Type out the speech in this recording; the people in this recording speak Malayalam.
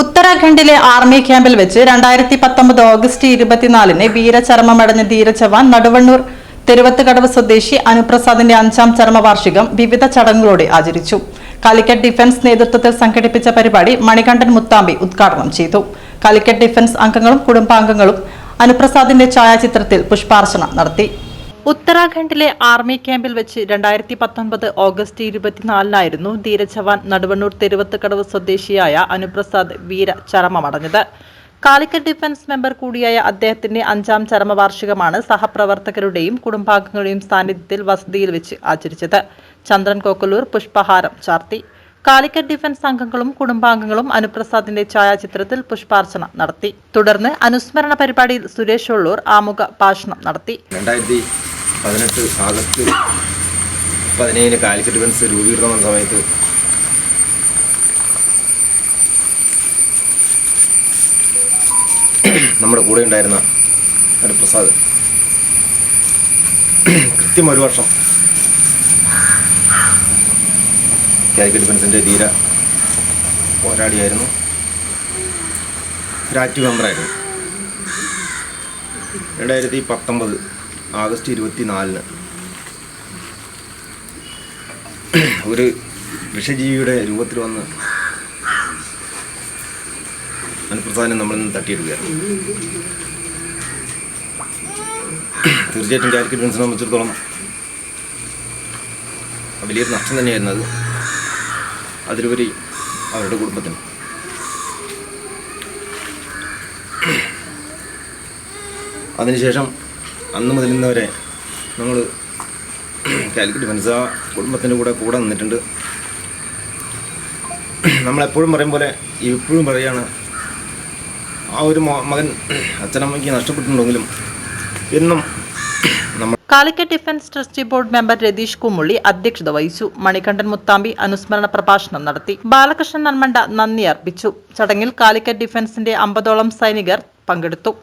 ഉത്തരാഖണ്ഡിലെ ആർമി ക്യാമ്പിൽ വെച്ച് രണ്ടായിരത്തി പത്തൊമ്പത് ഓഗസ്റ്റ് ഇരുപത്തിനാലിന് വീരചരമമടഞ്ഞ ധീരജവാൻ നടുവണ്ണൂർ തെരുവത്തുകടവ് സ്വദേശി അനുപ്രസാദിന്റെ അഞ്ചാം ചരമവാർഷികം വിവിധ ചടങ്ങുകളോടെ ആചരിച്ചു. കാലിക്കറ്റ് ഡിഫൻസ് നേതൃത്വത്തിൽ സംഘടിപ്പിച്ച പരിപാടി മണികണ്ഠൻ മുത്താമ്പി ഉദ്ഘാടനം ചെയ്തു. കാലിക്കറ്റ് ഡിഫൻസ് അംഗങ്ങളും കുടുംബാംഗങ്ങളും അനുപ്രസാദിന്റെ ഛായാചിത്രത്തിൽ പുഷ്പാർച്ചന നടത്തി. ഉത്തരാഖണ്ഡിലെ ആർമി ക്യാമ്പിൽ വെച്ച് രണ്ടായിരത്തി പത്തൊൻപത് ഓഗസ്റ്റ് ഇരുപത്തിനാലിനായിരുന്നു ധീരജവാൻ നടുവണ്ണൂർ തെരുവത്തുകടവ് സ്വദേശിയായ അനുപ്രസാദ് വീര ചരമമടഞ്ഞത്. കാലിക്കറ്റ് ഡിഫൻസ് മെമ്പർ കൂടിയായ അദ്ദേഹത്തിന്റെ അഞ്ചാം ചരമവാർഷികമാണ് സഹപ്രവർത്തകരുടെയും കുടുംബാംഗങ്ങളുടെയും സാന്നിധ്യത്തിൽ വസതിയിൽ വെച്ച് ആചരിച്ചത്. ചന്ദ്രൻ കോക്കലൂർ പുഷ്പഹാരം ചാർത്തി. കാലിക്കറ്റ് ഡിഫൻസ് അംഗങ്ങളും കുടുംബാംഗങ്ങളും അനുപ്രസാദിന്റെ ഛായാചിത്രത്തിൽ പുഷ്പാർച്ചന നടത്തി. തുടർന്ന് അനുസ്മരണ പരിപാടിയിൽ സുരേഷ് ഉള്ളൂർ ആമുഖ ഭാഷണം നടത്തി. പതിനെട്ട് ആഗസ്റ്റ് പതിനേഴിന് കാലിക്കറ്റ് ഡിഫൻസ് രൂപീകൃതം വന്ന സമയത്ത് നമ്മുടെ കൂടെ ഉണ്ടായിരുന്ന ഹരിപ്രസാദ്. കൃത്യം ഒരു വർഷം കാലിക്കറ്റ് ഡിഫൻസിന്റെ ധീര പോരാടിയായിരുന്നു രാറ്റ് മെമ്പറായിരുന്നു രണ്ടായിരത്തി പത്തൊമ്പത് ആഗസ്റ്റ് ഇരുപത്തി നാലിന് ഒരു വിഷജീവിയുടെ രൂപത്തിൽ വന്ന് അനുപ്രസാദനെ നമ്മളിൽ നിന്ന് തട്ടിയെടുക്കുകയാണ്. തീർച്ചയായിട്ടും കാലിക്കറ്റ് ബിൻസിനെ സംബന്ധിച്ചിടത്തോളം വലിയൊരു നഷ്ടം തന്നെയായിരുന്നു അത്. അതിലുപരി അവരുടെ കുടുംബത്തിന്. അതിനുശേഷം അന്ന് മുതൽ ഇന്ന് വരെ നമ്മൾ കാലിക്കറ്റ് ഡിഫൻസ് ആ കുടുംബത്തിന്റെ കൂടെ കൂടെ നിന്നിട്ടുണ്ട്. നമ്മളെപ്പോഴും പറയും പോലെ ഇപ്പോഴും പറയാണ് ആ ഒരു മകൻ അച്ഛനമ്മയ്ക്ക് നഷ്ടപ്പെട്ടിട്ടുണ്ടെങ്കിലും എന്നും Calicut defence trustee board member Ratheesh Kumulli അധ്യക്ഷത വഹിച്ചു. മണികണ്ഠൻ മുത്താമ്പി അനുസ്മരണ പ്രഭാഷണം നടത്തി. ബാലകൃഷ്ണൻ നന്മണ്ട നന്ദി അർപ്പിച്ചു. ചടങ്ങിൽ കാലിക്കറ്റ് ഡിഫൻസിന്റെ അമ്പതോളം സൈനികർ പങ്കെടുത്തു.